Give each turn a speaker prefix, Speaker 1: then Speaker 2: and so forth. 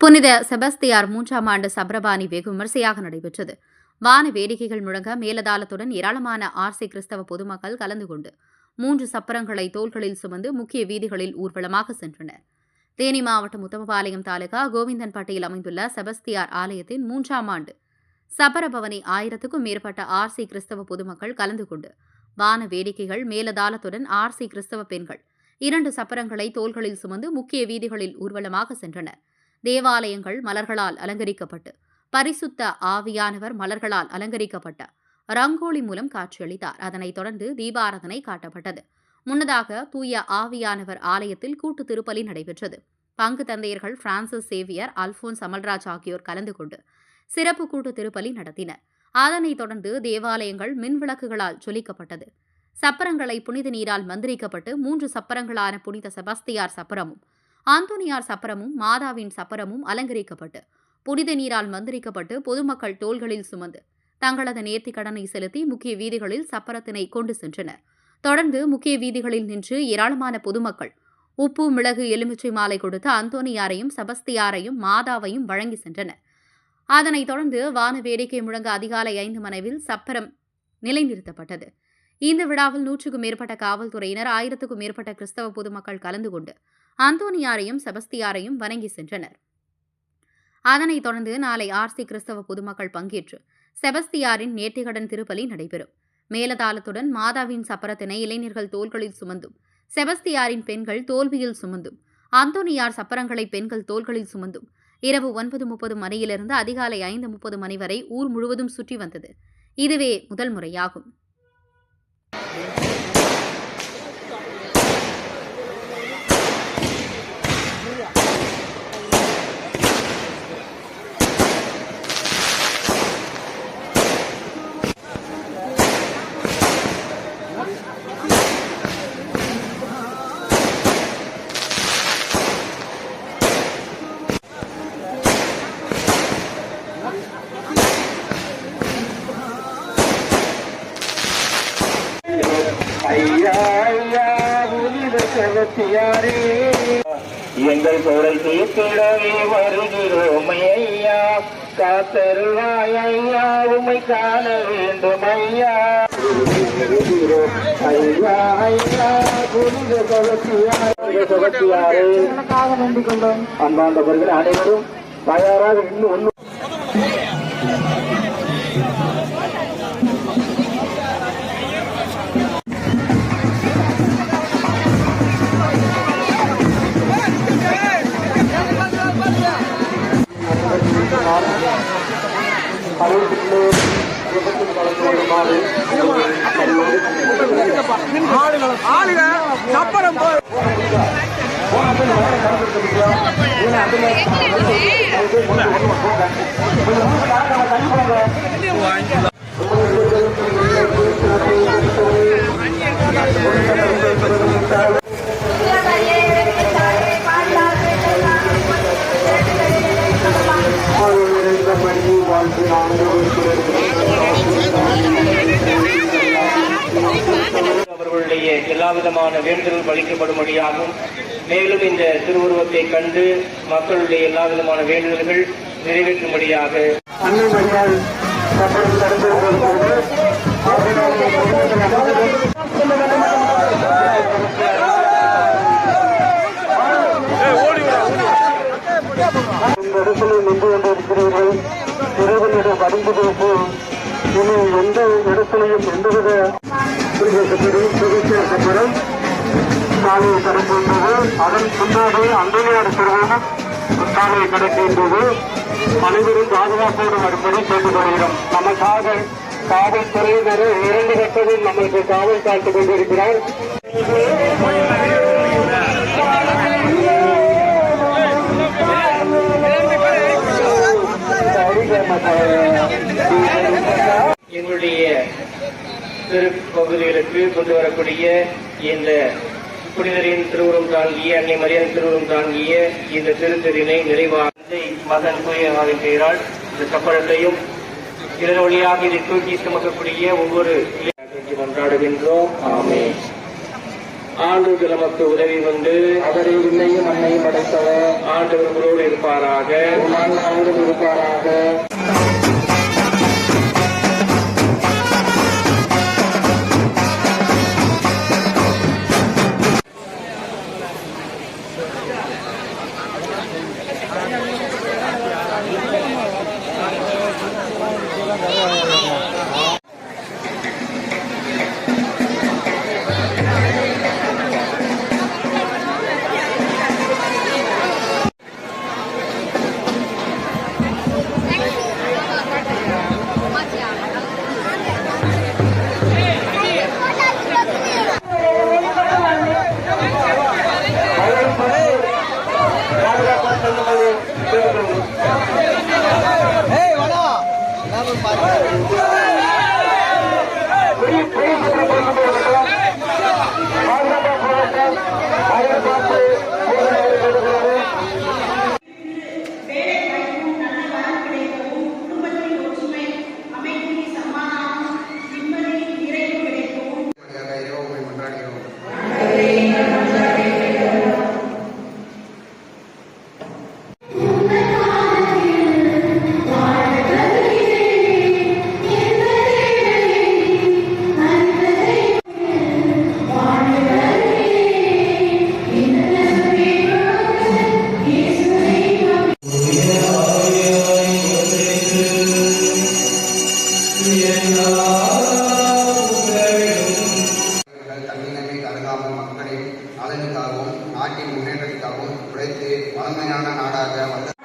Speaker 1: புனித செபஸ்தியார் மூன்றாம் ஆண்டு சப்ரபானி வெகு விமர்சையாக நடைபெற்றது. வான வேடிக்கைகள் முழங்க மேலதாளத்துடன் ஏராளமான ஆர்சி கிறிஸ்தவ பொதுமக்கள் கலந்து கொண்டு மூன்று சப்பரங்களை தோள்களில் சுமந்து முக்கிய வீதிகளில் ஊர்வலமாக சென்றனர். தேனி மாவட்டம் உத்தமபாளையம் தாலுகா கோவிந்தன்பட்டியில் அமைந்துள்ள செபஸ்தியார் ஆலயத்தின் மூன்றாம் ஆண்டு சபரபவனி ஆயிரத்துக்கும் மேற்பட்ட ஆர்சி கிறிஸ்தவ பொதுமக்கள் கலந்து கொண்டு வான வேடிக்கைகள் மேலதாளத்துடன் ஆர்சி கிறிஸ்தவ பெண்கள் இரண்டு சப்பரங்களை தோள்களில் சுமந்து முக்கிய வீதிகளில் ஊர்வலமாக சென்றனர். தேவாலயங்கள் மலர்களால் அலங்கரிக்கப்பட்டு பரிசுத்த ஆவியானவர் மலர்களால் அலங்கரிக்கப்பட்ட ரங்கோலி மூலம் காட்சியளித்தார். அதனைத் தொடர்ந்து தீபாராதனை காட்டப்பட்டது. முன்னதாக தூய ஆவியானவர் ஆலயத்தில் கூட்டு திருப்பலி நடைபெற்றது. பங்கு தந்தையர்கள் பிரான்சிஸ் சேவியர் அல்போன்ஸ் அமல்ராஜ் ஆகியோர் கலந்து கொண்டு சிறப்பு கூட்டு திருப்பலி நடத்தினர். அதனைத் தொடர்ந்து தேவாலயங்கள் மின்விளக்குகளால் சொலிக்கப்பட்டது ஜொலிக்கப்பட்டது. சப்பரங்களை புனித நீரால் மந்திரிக்கப்பட்டு மூன்று சப்பரங்களான புனித செபஸ்தியார் சப்பரமும் ஆந்தோனியார் சப்பரமும் மாதாவின் சப்பரமும் அலங்கரிக்கப்பட்டு புனித நீரால் மந்திரிக்கப்பட்டு பொதுமக்கள் தோள்களில் சுமந்து தங்களது நேர்த்தி கடனை செலுத்தி முக்கிய வீதிகளில் சப்பரத்தினை கொண்டு சென்றனர். தொடர்ந்து முக்கிய வீதிகளில் நின்று ஏராளமான பொதுமக்கள் உப்பு மிளகு எலுமிச்சை மாலை கொடுத்து அந்தோனியாரையும் செபஸ்தியாரையும் மாதாவையும் வழங்கி சென்றனர். அதனைத் தொடர்ந்து வான வேடிக்கை முழங்க அதிகாலை ஐந்து மனைவில் சப்பரம் நிலைநிறுத்தப்பட்டது. இந்த விழாவில் நூற்றுக்கும் மேற்பட்ட காவல்துறையினர் ஆயிரத்துக்கும் மேற்பட்ட கிறிஸ்தவ பொதுமக்கள் கலந்து கொண்டு அந்தோனியாரையும் செபஸ்தியாரையும் வணங்கி சென்றனர். அதனைத் தொடர்ந்து நாளை ஆர்சி கிறிஸ்தவ பொதுமக்கள் பங்கேற்று செபஸ்தியாரின் நேர்த்திகடன் திருப்பலி நடைபெறும். மேலதாளத்துடன் மாதாவின் சப்பரத்தினை இளைஞர்கள் தோள்களில் சுமந்தும் செபஸ்தியாரின் பெண்கள் தோல்வியில் சுமந்தும் அந்தோனியார் சப்பரங்களை பெண்கள் தோள்களில் சுமந்தும் இரவு ஒன்பது முப்பது மணியிலிருந்து அதிகாலை ஐந்து முப்பது மணி வரை ஊர் முழுவதும் சுற்றி வந்தது. இதுவே முதல் முறையாகும்.
Speaker 2: ஐயா ஐயா புனித செவத்தியாரே எங்கள் குரல் தீர்த்திடவே வருகிறோம் ஐயா. காத்தருவாய் ஐயா. உமை காண வேண்டும் ஐயா. ஐயா ஐயா. புனித செவத்தியாரே செவத்தியாரே எனக்காக வேண்டிக் கொண்டோம். அன்பாண்டவர்கள் அனைவரும் தயாராக இன்னும் ஒன்று
Speaker 3: ஆளுங்க சப்பரம் போ
Speaker 2: அவர்களுடைய எல்லா விதமான வேண்டுதல் அளிக்கப்படும்படியாகும் மேலும் இந்த திருவுருவத்தை கண்டு மக்களுடைய எல்லா விதமான வேண்டுதல்கள் நிறைவேற்றும்படியாக. நின்று கொண்டிருக்கிறீர்கள். இறைவனிடம் அறிந்து இனி எந்த இடத்திலையும் எந்தவித சப்பரம் சுகசிய சாலையை கடக்கின்றது அதன் பின்னாடி அந்தனியார் திருவனம் சாலையை கடக்கின்றது அனைவரும் பாதுகாப்போடு வரும்படி கேட்டுக்கொள்கிறோம் நமக்காக காவல்துறையினர் இரண்டு கட்டத்தில் நம்மளுக்கு காவல் காத்துக் கொண்டிருக்கிறார் எங்களுடைய திருப்பகுதிகளுக்கு கொண்டு வரக்கூடிய இந்த புனிதரின் திருவுருவம் தாங்கிய அன்னை மரியாதை திருவுருவம் தாங்கிய இந்த திருத்தரினை நிறைவாக மகன் தூயமாவின் பெயரால் இந்த சப்பரத்தையும் இதன் வழியாக இதை தூக்கி சுமக்கக்கூடிய ஒவ்வொரு கொண்டாடுகின்றோம். ஆமே ஆண்டு நமக்கு உதவி கொண்டு
Speaker 3: அவரை விண்ணையும் மண்ணையும் படைத்தவர்.
Speaker 2: ஆண்டவர் உங்களோடு இருப்பாராக.
Speaker 3: இருப்பாராக.
Speaker 4: நலனுக்காகவும் நாட்டின் முன்னேற்றத்திற்காகவும் உழைத்து வளமையான நாடாக வந்த